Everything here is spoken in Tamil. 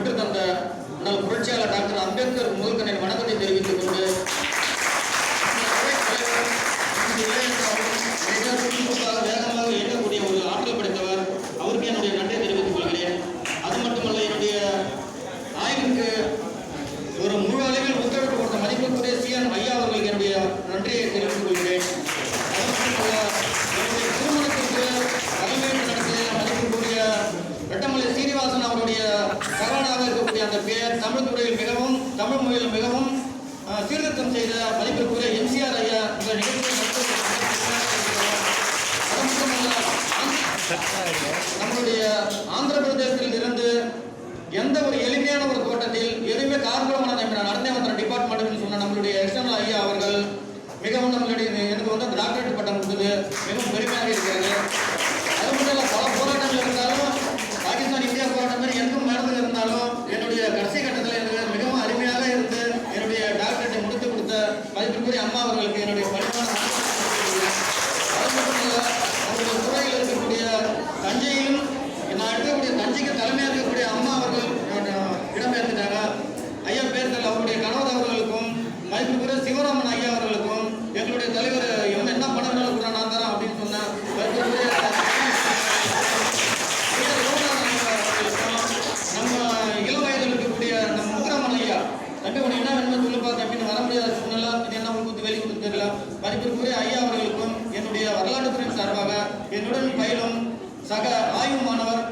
பெற்றுத்தந்த முன்னாள் புரட்சியாளர் டாக்டர் அம்பேத்கர் முதல்கண்ணின் வணக்கத்தை தெரிவித்துக் கொண்டு வேகமாக இயங்கக்கூடிய ஒரு ஆற்றல் படைத்தவர் அவருக்கு என்னுடைய நன்றியை தெரிவித்துக் கொள்கிறேன் அது மட்டுமல்ல என்னுடைய ஆய்வுக்கு ஒரு முழு அளவில் ஒத்துழைப்பு கொடுத்த மதிப்புக்குரிய சிஎன் ஐயா தமிழ் துறையில் மிகவும் தமிழ் மொழியில் மிகவும் சீர்திருத்தம் செய்த மதிப்பிற்குரிய எம்சிஆர் ஐயா இந்த நம்முடைய ஆந்திர பிரதேசத்தில் இருந்து எந்த ஒரு எளிமையான ஒரு தோட்டத்தில் எதுவுமே கார்பரமான நான் நடந்தே வந்த டிபார்ட்மெண்ட்னு சொன்ன நம்மளுடைய எக்ஸ்டர்னல் ஐயா அவர்கள் மிகவும் நம்மளுடைய எனக்கு வந்து டாக்டரேட் பட்டம் கொடுத்தது மிகவும் பெருமையாக இருக்கிறது. அம்மா அவர்களுக்கு என்னுடைய மதிப்பிற்குரிய ஐயா அவர்களுக்கும் என்னுடைய வரலாற்றுத்துறையின் சார்பாக என்னுடன் பயிலும் சக ஆய்வு மாணவர்